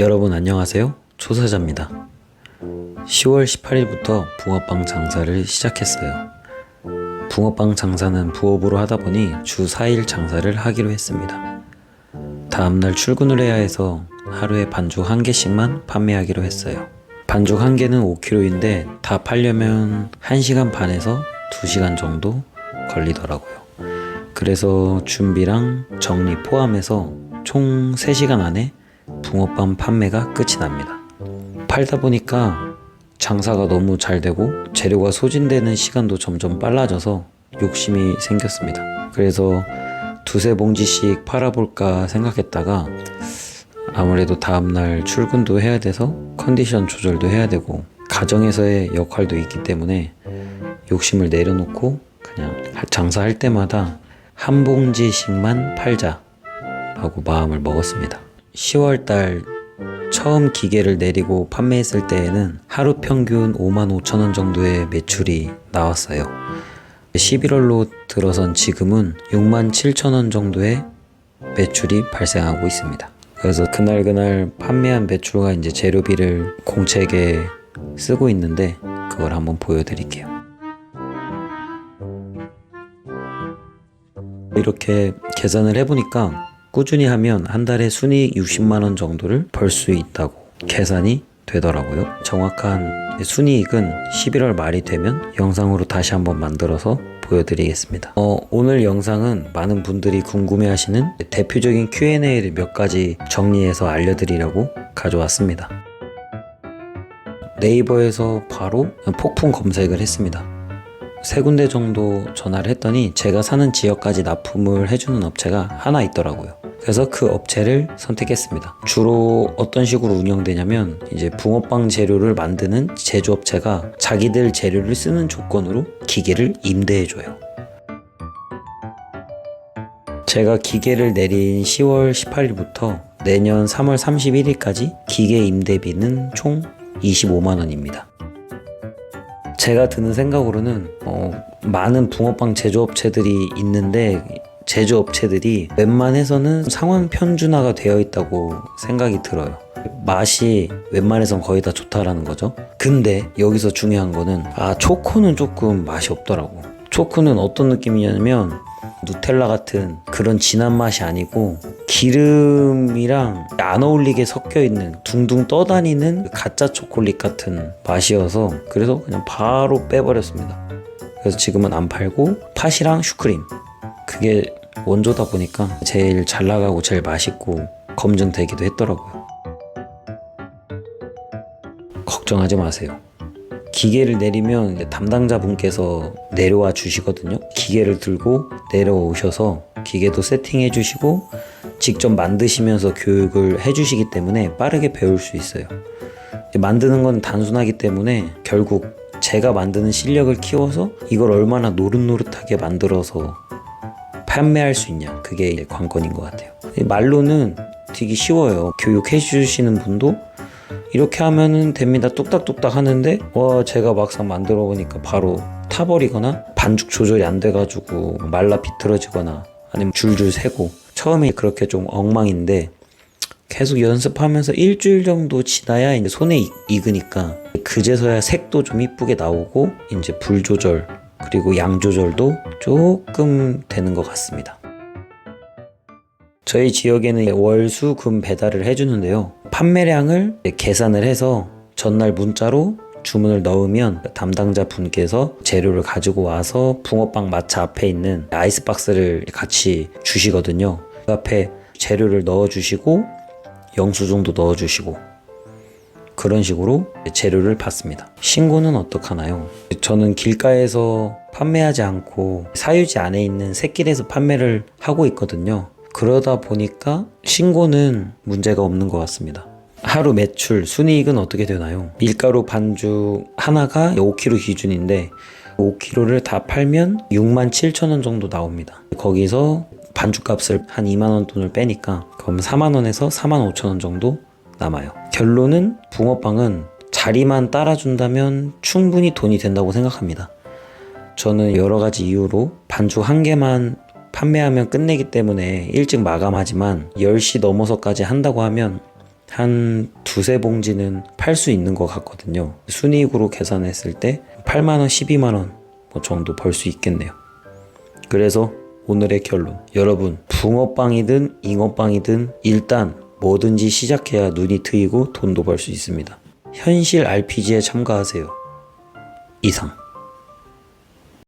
여러분 안녕하세요. 조사자입니다. 10월 18일부터 붕어빵 장사를 시작했어요. 붕어빵 장사는 부업으로 하다 보니 주 4일 장사를 하기로 했습니다. 다음날 출근을 해야 해서 하루에 반죽 한 개씩만 판매하기로 했어요. 반죽 한 개는 5kg인데 다 팔려면 1시간 반에서 2시간 정도 걸리더라고요. 그래서 준비랑 정리 포함해서 총 3시간 안에 붕어빵 판매가 끝이 납니다. 팔다 보니까 장사가 너무 잘 되고 재료가 소진되는 시간도 점점 빨라져서 욕심이 생겼습니다. 그래서 두세 봉지씩 팔아볼까 생각했다가 아무래도 다음날 출근도 해야 돼서 컨디션 조절도 해야 되고 가정에서의 역할도 있기 때문에 욕심을 내려놓고 그냥 장사할 때마다 한 봉지씩만 팔자 라고 마음을 먹었습니다. 10월 달 처음 기계를 내리고 판매했을 때에는 하루 평균 5만 5천 원 정도의 매출이 나왔어요. 11월로 들어선 지금은 6만 7천 원 정도의 매출이 발생하고 있습니다. 그래서 그날 그날 판매한 매출과 이제 재료비를 공책에 쓰고 있는데 그걸 한번 보여드릴게요. 이렇게 계산을 해보니까 꾸준히 하면 한 달에 순이익 60만 원 정도를 벌 수 있다고 계산이 되더라고요. 정확한 순이익은 11월 말이 되면 영상으로 다시 한번 만들어서 보여드리겠습니다. 어, 오늘 영상은 많은 분들이 궁금해하시는 대표적인 Q&A를 몇 가지 정리해서 알려드리려고 가져왔습니다. 네이버에서 바로 폭풍 검색을 했습니다. 세 군데 정도 전화를 했더니 제가 사는 지역까지 납품을 해주는 업체가 하나 있더라고요. 그래서 그 업체를 선택했습니다. 주로 어떤 식으로 운영되냐면 이제 붕어빵 재료를 만드는 제조업체가 자기들 재료를 쓰는 조건으로 기계를 임대해줘요. 제가 기계를 내린 10월 18일부터 내년 3월 31일까지 기계 임대비는 총 25만 원입니다. 제가 드는 생각으로는 어, 많은 붕어빵 제조업체들이 있는데 제조업체들이 웬만해서는 상황 편준화가 되어 있다고 생각이 들어요. 맛이 웬만해선 거의 다 좋다라는 거죠. 근데 여기서 중요한 거는 아 초코는 조금 맛이 없더라고. 초코는 어떤 느낌이냐면 누텔라 같은 그런 진한 맛이 아니고 기름이랑 안 어울리게 섞여 있는 둥둥 떠다니는 가짜 초콜릿 같은 맛이어서 그래서 그냥 바로 빼버렸습니다. 그래서 지금은 안 팔고 팥이랑 슈크림 그게 원조다 보니까 제일 잘 나가고 제일 맛있고 검증되기도 했더라고요. 걱정하지 마세요. 기계를 내리면 담당자분께서 내려와 주시거든요. 기계를 들고 내려오셔서 기계도 세팅해 주시고 직접 만드시면서 교육을 해 주시기 때문에 빠르게 배울 수 있어요. 만드는 건 단순하기 때문에 결국 제가 만드는 실력을 키워서 이걸 얼마나 노릇노릇하게 만들어서 판매할 수 있냐? 그게 관건인 것 같아요. 말로는 되게 쉬워요. 교육해 주시는 분도 이렇게 하면은 됩니다. 뚝딱뚝딱 하는데 와 제가 막상 만들어 보니까 바로 타버리거나 반죽 조절이 안 돼가지고 말라 비틀어지거나 아니면 줄줄 새고 처음에 그렇게 좀 엉망인데 계속 연습하면서 일주일 정도 지나야 이제 손에 익- 익으니까 그제서야 색도 좀 이쁘게 나오고 이제 불 조절 그리고 양 조절도 조금 되는 것 같습니다. 저희 지역에는 월, 수, 금 배달을 해주는데요. 판매량을 계산을 해서 전날 문자로 주문을 넣으면 담당자 분께서 재료를 가지고 와서 붕어빵 마차 앞에 있는 아이스박스를 같이 주시거든요. 그 앞에 재료를 넣어주시고 영수증도 넣어주시고 그런 식으로 재료를 받습니다. 신고는 어떡하나요? 저는 길가에서 판매하지 않고 사유지 안에 있는 새길에서 판매를 하고 있거든요. 그러다 보니까 신고는 문제가 없는 것 같습니다. 하루 매출, 순이익은 어떻게 되나요? 밀가루 반죽 하나가 5kg 기준인데 5kg를 다 팔면 6만 7천 원 정도 나옵니다. 거기서 반죽값을 한 2만 원 돈을 빼니까 그럼 4만 원에서 4만 5천 원 정도 남아요. 결론은 붕어빵은 자리만 따라준다면 충분히 돈이 된다고 생각합니다. 저는 여러 가지 이유로 반주 한 개만 판매하면 끝내기 때문에 일찍 마감하지만 10시 넘어서까지 한다고 하면 한 두세 봉지는 팔 수 있는 것 같거든요. 순이익으로 계산했을 때 8만원, 12만원 뭐 정도 벌 수 있겠네요. 그래서 오늘의 결론. 여러분, 붕어빵이든 잉어빵이든 일단 뭐든지 시작해야 눈이 트이고 돈도 벌 수 있습니다. 현실 RPG에 참가하세요. 이상.